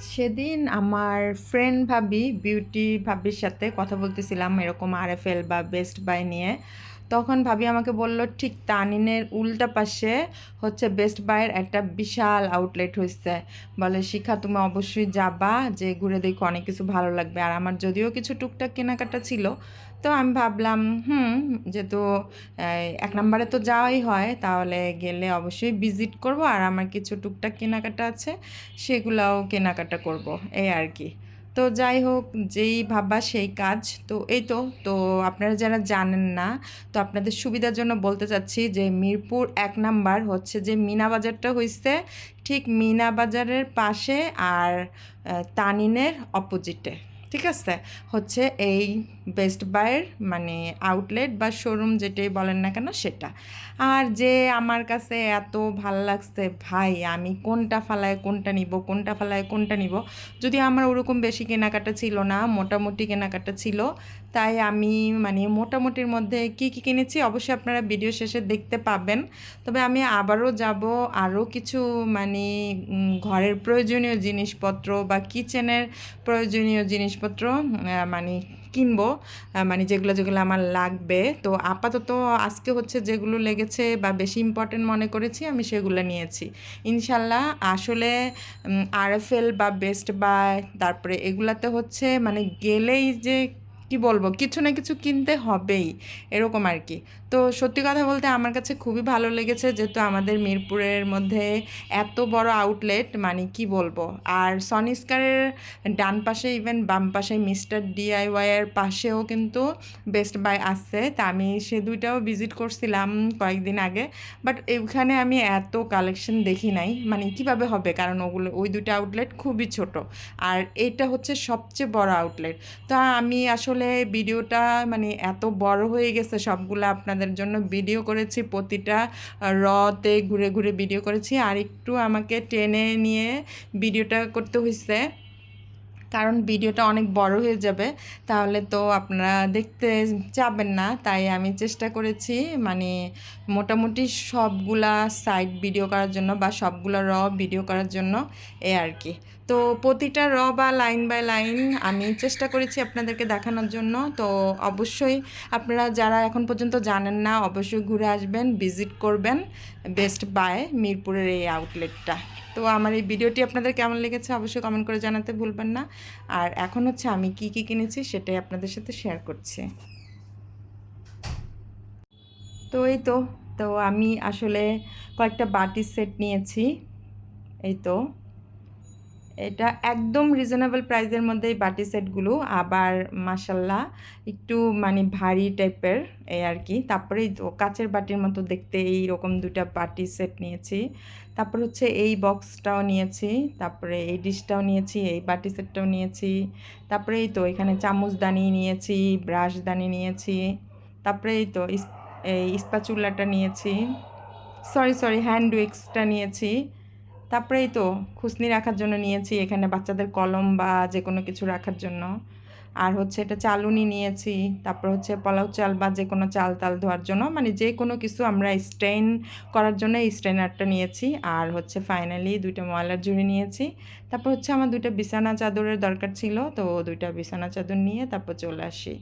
সেদিন আমার ফ্রেন্ড ভাবি বিউটি ভাবির সাথে কথা বলতেছিলাম এরকম আরএফএল বা বেস্ট বাই নিয়ে। তখন ভাবি আমাকে বলল, ঠিক তানিনের উল্টা পাশে হচ্ছে বেস্ট বাইয়ের একটা বিশাল আউটলেট হয়েছে বলে, শিখা, তুমি অবশ্যই যাবা, যে ঘুরে দেখো অনেক কিছু ভালো লাগবে। আর আমার যদিও কিছু টুকটাক কেনাকাটা ছিল তো আমি ভাবলাম, হুম, যেহেতু এক নম্বরে তো যাওয়াই হয়, তাহলে গেলে অবশ্যই ভিজিট করব, আর আমার কিছু টুকটাক কেনাকাটা আছে, সেগুলাও কেনাকাটা করব। এই আর কি। তো যাই হোক, যেই ভাবা সেই কাজ। তো এই তো তো আপনারা যারা জানেন না, তো আপনাদের সুবিধার জন্য বলতে চাচ্ছি যে মিরপুর এক নাম্বার হচ্ছে যে মিনা বাজারটা হয়েছে ঠিক মিনা বাজারের পাশে আর তানিনের অপোজিটে, ঠিক আছে? হচ্ছে এই বেস্ট বাইয়ের মানে আউটলেট বা শোরুম যেটাই বলেন না কেন সেটা। আর যে আমার কাছে এত ভালো লাগছে, ভাই আমি কোনটা ফালায় কোনটা নিব, কোনটা ফালায় কোনটা নিব? যদি আমার ওরকম বেশি কেনাকাটা ছিল না, মোটামুটি কেনাকাটা ছিল, তাই আমি মানে মোটামুটির মধ্যে কি কি কিনেছি অবশ্যই আপনারা ভিডিও শেষে দেখতে পাবেন। তবে আমি আবারও যাব আরও কিছু মানে ঘরের প্রয়োজনীয় জিনিসপত্র বা কিচেনের প্রয়োজনীয় জিনিসপত্র মানে কিনবো মানে যেগুলো যেগুলো আমার লাগবে। তো আপাতত আজকে হচ্ছে যেগুলো লেগেছে বা বেশি ইম্পর্টেন্ট মনে করেছি, আমি সেগুলো নিয়েছি। ইনশাল্লাহ আসলে আরএফএল বা বেস্ট বাই তারপরে এগুলাতে হচ্ছে মানে গেলেই যে কি বলব? কিছু না কিছু কিনতে হবেই, এরকম আর কি তো সত্যি কথা বলতে আমার কাছে খুবই ভালো লেগেছে যেহেতু আমাদের মিরপুরের মধ্যে এত বড় আউটলেট মানে কি বলব? আর সনিস্কারের ডান পাশে ইভেন বাম পাশে মিস্টার ডিআইওয়াইয়ের পাশেও কিন্তু বেস্ট বাই আসছে তা আমি সে দুইটাও ভিজিট করছিলাম কয়েকদিন আগে। বাট এখানে আমি এত কালেকশন দেখি নাই। মানে কীভাবে হবে? কারণ ওগুলো, ওই দুটো আউটলেট খুবই ছোট। আর এটা হচ্ছে সবচেয়ে বড় আউটলেট তো আমি আসলে ভিডিওটা মানে এত বড় হয়ে গেছে, সবগুলো আপনাদের জন্য ভিডিও করেছি, প্রতিটা রতে ঘুরে ঘুরে ভিডিও করেছি, আর একটু আমাকে টেনে নিয়ে ভিডিওটা করতে হয়েছে কারণ ভিডিওটা অনেক বড় হয়ে যাবে, তাহলে তো আপনারা দেখতে যাবেন না। তাই আমি চেষ্টা করেছি মানে মোটামুটি সবগুলা সাইড ভিডিও করার জন্য বা সবগুলা র ভিডিও করার জন্য এ আর কি। তো প্রতিটা র বা লাইন বাই লাইন আমি চেষ্টা করেছি আপনাদেরকে দেখানোর জন্য। তো অবশ্যই আপনারা যারা এখন পর্যন্ত জানেন না, অবশ্যই ঘুরে আসবেন, ভিজিট করবেন। বেস্ট বাই মিরপুরের এই আউটলেটটা। তো আমার এই ভিডিওটি আপনাদের কেমন লেগেছে অবশ্যই কমেন্ট করে জানাতে ভুলবেন না। আর এখন হচ্ছে আমি কি কি কিনেছি সেটাই আপনাদের সাথে শেয়ার করছি। তো এই তো তো আমি আসলে কয়েকটা বাটির সেট নিয়েছি। এই তো। এটা একদম রিজনেবল প্রাইসের মধ্যে এই বাটি সেটগুলো, আবার মাসাল্লাহ একটু মানে ভারী টাইপের এই আর কি। তারপরে কাচের বাটির মতো দেখতে এই রকম দুটা বাটি সেট নিয়েছি। তারপর হচ্ছে এই বক্সটাও নিয়েছি, তারপরে এই ডিশটাও নিয়েছি, এই বাটি সেটটাও নিয়েছি। তারপরে এই তো এখানে চামচ চামচদানি নিয়েছি ব্রাশ ব্রাশদানি নিয়েছি। তারপরে এই তো এই ইস্পাচুলাটা নিয়েছি। সরি সরি হ্যান্ড উইক্সটা নিয়েছি। তারপরে এই তো খুসনি রাখার জন্য নিয়েছি, এখানে বাচ্চাদের কলম বা যে কোনো কিছু রাখার জন্য। আর হচ্ছে এটা চালুনি নিয়েছি, তারপর হচ্ছে পোলাও চাল বা যে কোনো চাল তাল ধোয়ার জন্য মানে যে কোনো কিছু আমরা স্ট্রেন করার জন্য স্ট্রেনারটা নিয়েছি। আর হচ্ছে ফাইনালি দুইটা ময়লার ঝুড়ি নিয়েছি, তারপর হচ্ছে আমার দুইটা বিছানা চাদরের দরকার ছিল, তো দুইটা বিছানা চাদর নিয়ে তারপর চলে আসি।